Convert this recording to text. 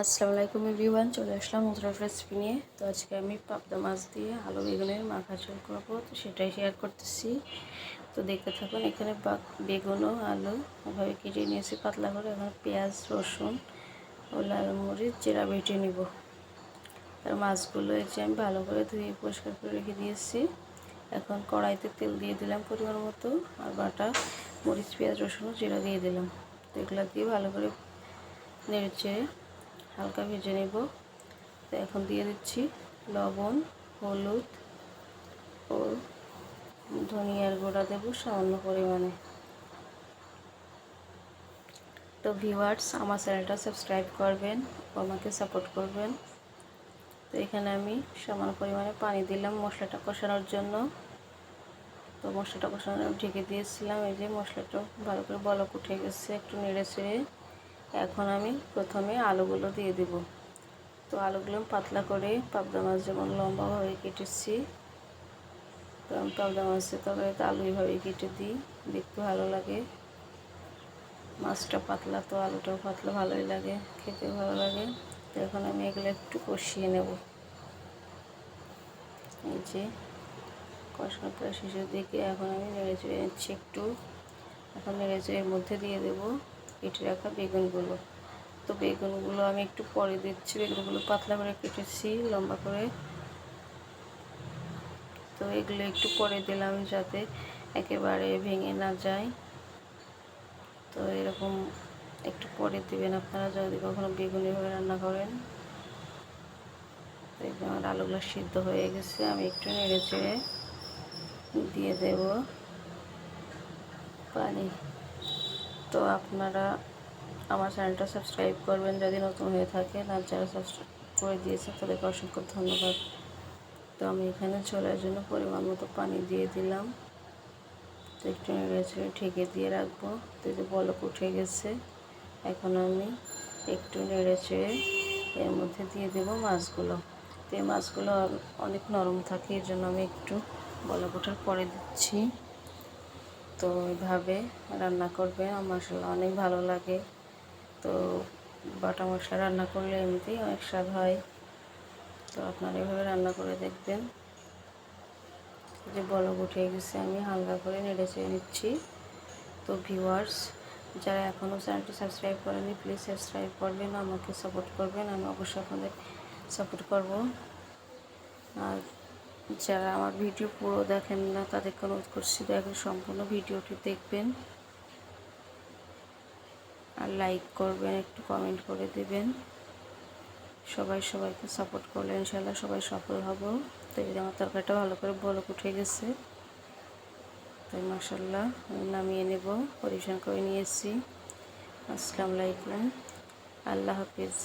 আসসালামু আলাইকুম এভরিওয়ান, চলে আসলাম নতুন রেসিপি নিয়ে। তো আজকে আমি পাবদা মাছ দিয়ে আলু বেগুনের মাখা ঝোল করব। তো সেটাই শেয়ার করতেছি। তো দেখতে থাকুন, এখানে বেগুন ও আলু ওভাবে কেটে নিয়েছি পাতলা করে। এখন পেঁয়াজ, রসুন ও লাল মরিচ, জিরা বেটে নিব। আর মাছগুলো এসে আমি ভালো করে ধুয়ে পরিষ্কার করে রেখে দিয়েছি। এখন কড়াইতে তেল দিয়ে দিলাম পরিমাণ মতো। আর বাটা, মরিচ, পেঁয়াজ, রসুন জিরা দিয়ে দিলাম। তো এগুলো দিয়ে ভালো করে নেড়ে চেড়ে হালকা ভেজে নেব। তো এখন দিয়ে দিচ্ছি লবণ, হলুদ ও ধনিয়ার গুঁড়া দেব সামান্য পরিমাণে। তো ভিউয়ার্স আমার চ্যানেলটা সাবস্ক্রাইব করবেন আমাকে সাপোর্ট করবেন। তো এখানে আমি সামান্য পরিমাণে পানি দিলাম মশলাটা কষানোর জন্য। তো মশলাটা কষানো ঢেকে দিয়েছিলাম, এই যে মশলাটা ভালো করে বলক উঠে গেছে, একটু নেড়ে ছেড়ে এখন আমি প্রথমে আলুগুলো দিয়ে দেব। তো আলুগুলো পাতলা করে পাবদা মাছ যেমন লম্বাভাবে কেটেছি কারণ পাবদা মাছের তরকারি তো আলু এইভাবে কেটে দিই, দেখতে ভালো লাগে। মাছটা পাতলা তো আলুটাও পাতলা ভালোই লাগে, খেতে ভালো লাগে। তো এখন আমি এগুলো একটু কষিয়ে নেব। এই যে কষানো প্রায় শেষের দিকে এখন আমি নেড়ে চেড়ে নিচ্ছি একটু। এখন নেড়ে চেড়ে মধ্যে দিয়ে দেবো। কেটে রাখা বেগুনগুলো। তো বেগুনগুলো আমি একটু পরে দিচ্ছি। বেগুনগুলো পাতলা করে কেটেছি, লম্বা করে। তো এগুলো একটু পরে দিলাম যাতে একেবারে ভেঙে না যায়। তো এরকম একটু পরে দেবেন আপনারা যদি কখনো বেগুন এভাবে রান্না করেন। আমার আলুগুলো সিদ্ধ হয়ে গেছে, আমি একটু নেড়ে দিয়ে দেব। পানি তো আপনারা আমার চ্যানেলটা সাবস্ক্রাইব করবেন যদি নতুন হয়ে থাকে আর যারা সাবস্ক্রাইব করে দিয়েছে তাদেরকে অসংখ্য ধন্যবাদ। তো আমি এখানে চলার জন্য পরিমাণ মতো পানি দিয়ে দিলাম। তো একটু নেড়ে ছেড়ে ঠেকে দিয়ে রাখব। তো যে বলক উঠে গেছে। এখন আমি একটু নেড়ে চেড়ে এর মধ্যে দিয়ে দেবো মাছগুলো। তো এই মাছগুলো অনেক নরম থাকে, এর জন্য আমি একটু বলক ওঠার পরে দিচ্ছি। তো এইভাবে রান্না করবে। মশলা অনেক ভালো লাগে। তো বাটা মশলা রান্না করলে এমনিতেই অনেক স্বাদ হয়। তো আপনারা এভাবে রান্না করে দেখবেন। যে বলক উঠে গেছে, আমি হালকা করে নেড়ে চেয়ে নিচ্ছি। তো ভিউয়ার্স যারা এখনও চ্যানেলটি সাবস্ক্রাইব করেনি প্লিজ সাবস্ক্রাইব করবেন, আমাকে সাপোর্ট করবেন। আমি অবশ্যই আপনাদের সাপোর্ট করব। আর যারা আমার ভিডিও পুরো দেখেন না তাদেরকে অনুরোধ করছি দেখেন সম্পূর্ণ ভিডিওটি দেখবেন আর লাইক করবেন, একটু কমেন্ট করে দেবেন। সবাই সবাইকে সাপোর্ট করলে ইনশাল্লাহ সবাই সফল হব। তো এই আমার তরকারিটা ভালো করে বলক উঠে গেছে। তাই মাসাল্লাহ নামিয়ে নেব, পরিবেশন করে নিয়েছি। আসসালামু আলাইকুম। আল্লাহ হাফিজ।